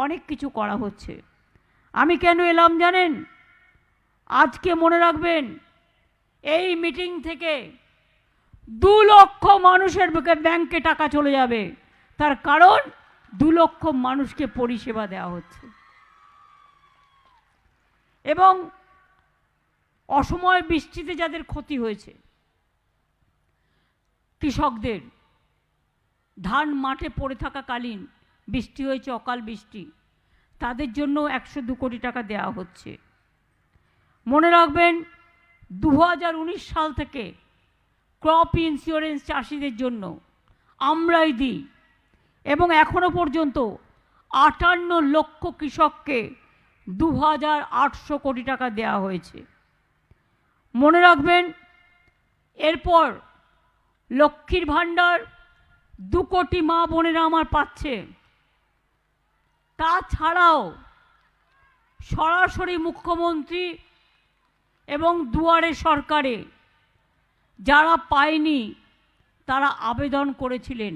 অনেক কিছু করা হচ্ছে। আমি কেন এলাম জানেন? আজকে মনে রাখবেন, এই মিটিং থেকে দু লক্ষ মানুষের বুকে ব্যাংকে টাকা চলে যাবে। তার কারণ, দু লক্ষ মানুষকে পরিষেবা দেওয়া হচ্ছে। এবং অসময় বৃষ্টিতে যাদের ক্ষতি হয়েছে, কৃষকদের, ধান মাঠে পড়ে থাকাকালীন বৃষ্টি হয়েছে, অকাল বৃষ্টি। তাদের জন্য একশো দু কোটি টাকা দেওয়া হচ্ছে। মনে রাখবেন দু হাজার উনিশ সাল থেকে ক্রপ ইন্স্যুরেন্স চাষিদের জন্য আমরাই দিই এবং এখনও পর্যন্ত আটান্ন লক্ষ কৃষককে দু হাজার আটশো কোটি টাকা দেওয়া হয়েছে। মনে রাখবেন, এরপর লক্ষ্মীর ভাণ্ডার দু কোটি মা বোনেরা আমার পাচ্ছে। তাছাড়াও সরাসরি মুখ্যমন্ত্রী এবং দুয়ারে সরকারে যারা পায়নি, তারা আবেদন করেছিলেন।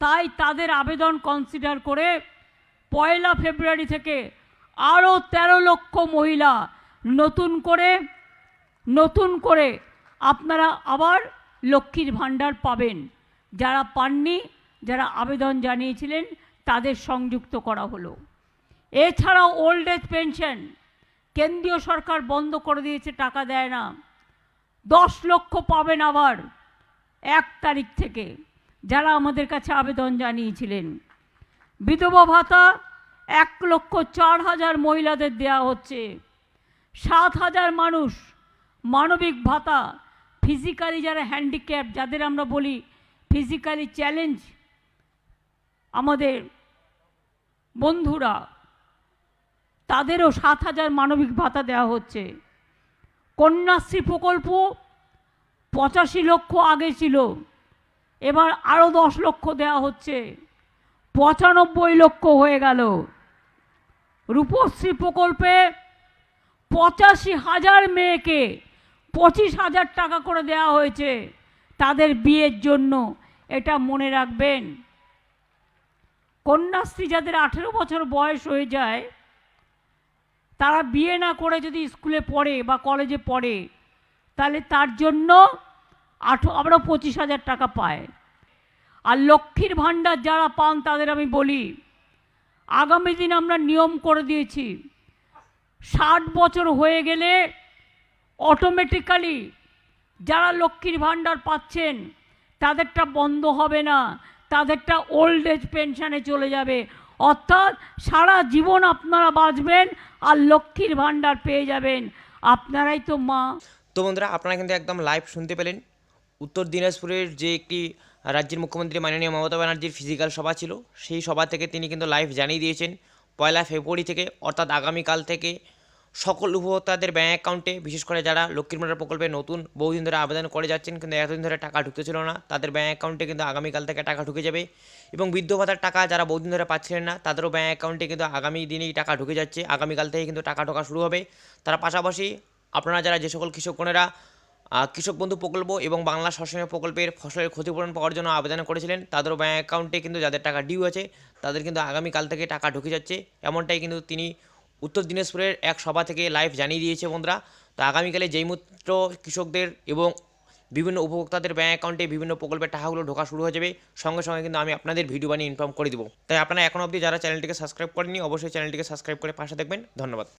তাই তাদের আবেদন কনসিডার করে পয়লা ফেব্রুয়ারি থেকে আরও তেরো লক্ষ মহিলা নতুন করে নতুন করে আপনারা আবার লক্ষ্মীর ভাণ্ডার পাবেন। যারা পাননি, যারা আবেদন জানিয়েছিলেন তাদের সংযুক্ত করা হলো। এছাড়াও ওল্ড এজ পেনশন কেন্দ্রীয় সরকার বন্ধ করে দিয়েছে, টাকা দেয় না। দশ লক্ষ পাবেন আবার এক তারিখ থেকে, যারা আমাদের কাছে আবেদন জানিয়েছিলেন। বিধবা ভাতা এক লক্ষ চার হাজার মহিলাদের দেয়া হচ্ছে। সাত হাজার মানুষ মানবিক ভাতা ফিজিক্যালি যারা হ্যান্ডিক্যাপ যাদের আমরা বলি ফিজিক্যালি চ্যালেঞ্জ আমাদের বন্ধুরা, তাদেরও সাত হাজার মানবিক ভাতা দেওয়া হচ্ছে। কন্যাশ্রী প্রকল্প পঁচাশি লক্ষ আগে ছিল, এবার আরও দশ লক্ষ দেওয়া হচ্ছে। পঁচানব্বই লক্ষ হয়ে গেল। রূপশ্রী প্রকল্পে পঁচাশি হাজার মেয়েকে পঁচিশ হাজার টাকা করে দেওয়া হয়েছে। তাদের বিয়ের জন্য, এটা মনে রাখবেন। কন্যাশ্রী যাদের আঠেরো বছর বয়স হয়ে যায়, তারা বিয়ে না করে যদি স্কুলে পড়ে বা কলেজে পড়ে, তাহলে তার জন্য আঠো, আমরা পঁচিশ হাজার টাকা পায়। আর লক্ষ্মীর ভাণ্ডার যারা পান তাদের আমি বলি, আগামী দিন আমরা নিয়ম করে দিয়েছি, ষাট বছর হয়ে গেলে অটোমেটিক্যালি যারা লক্ষ্মীর ভাণ্ডার পাচ্ছেন, তাদেরটা বন্ধ হবে না। তাদেরটা ওল্ড এজ পেনশনে চলে যাবে। অর্থাৎ সারা জীবন আপনারা বাঁচবেন আর লক্ষ্মীর ভাণ্ডার পেয়ে যাবেন। আপনারাই তো মা। তো বন্ধুরা, আপনারা কিন্তু একদম লাইভ শুনতে পেলেন। উত্তর দিনাজপুরের যে একটি রাজ্যের মুখ্যমন্ত্রী মাননীয় মমতা ব্যানার্জির ফিজিক্যাল সভা ছিল, সেই সভা থেকে তিনি কিন্তু লাইভ জানিয়ে দিয়েছেন। পয়লা ফেব্রুয়ারি থেকে, অর্থাৎ আগামীকাল থেকে সকল উপভোক্তাদের ব্যাঙ্ক অ্যাকাউন্টে বিশেষ করে যারা লক্ষ্মীর ভাণ্ডার প্রকল্পে নতুন বহুদিন ধরে আবেদন করে যাচ্ছেন কিন্তু এতদিন ধরে টাকা ঢুকতেছিল না তাদের ব্যাঙ্ক অ্যাকাউন্টে কিন্তু আগামীকাল থেকে টাকা ঢুকে যাবে। এবং বৃদ্ধ ভাতার টাকা যারা বহুদিন ধরে পাচ্ছিলেন না তাদেরও ব্যাঙ্ক অ্যাকাউন্টে কিন্তু আগামী দিনেই টাকা ঢুকে যাচ্ছে আগামীকাল থেকে কিন্তু টাকা ঢোকা শুরু হবে। তার পাশাপাশি আপনারা যারা যে সকল কৃষক বোনেরা আহ, কৃষক বন্ধু প্রকল্প এবং বাংলা শস্য প্রকল্পের ফসলের ক্ষতিপূরণ পাওয়ার জন্য আবেদন করেছিলেন তাদেরও ব্যাঙ্ক অ্যাকাউন্টে কিন্তু যাদের টাকা ডিউ আছে তাদের কিন্তু আগামীকাল থেকে টাকা ঢুকে যাচ্ছে। এমনটাই কিন্তু তিনি উত্তর দিনাজপুরের এক সভা থেকে লাইভ জানিয়ে দিয়েছে বন্ধুরা। তো আগামীকালে যেই মাত্র কৃষকদের এবং বিভিন্ন উপভোক্তাদের ব্যাঙ্ক অ্যাকাউন্টে বিভিন্ন প্রকল্পের টাকাগুলো ঢোকা শুরু হয়ে যাবে, সঙ্গে সঙ্গে কিন্তু আমি আপনাদের ভিডিও বানিয়ে ইনফর্ম করে দেবো। তাই আপনারা এখন অবধি যারা চ্যানেলটিকে সাবস্ক্রাইব করেনি অবশ্যই চ্যানেলটিকে সাবস্ক্রাইব করে পাশে দেখবেন। ধন্যবাদ।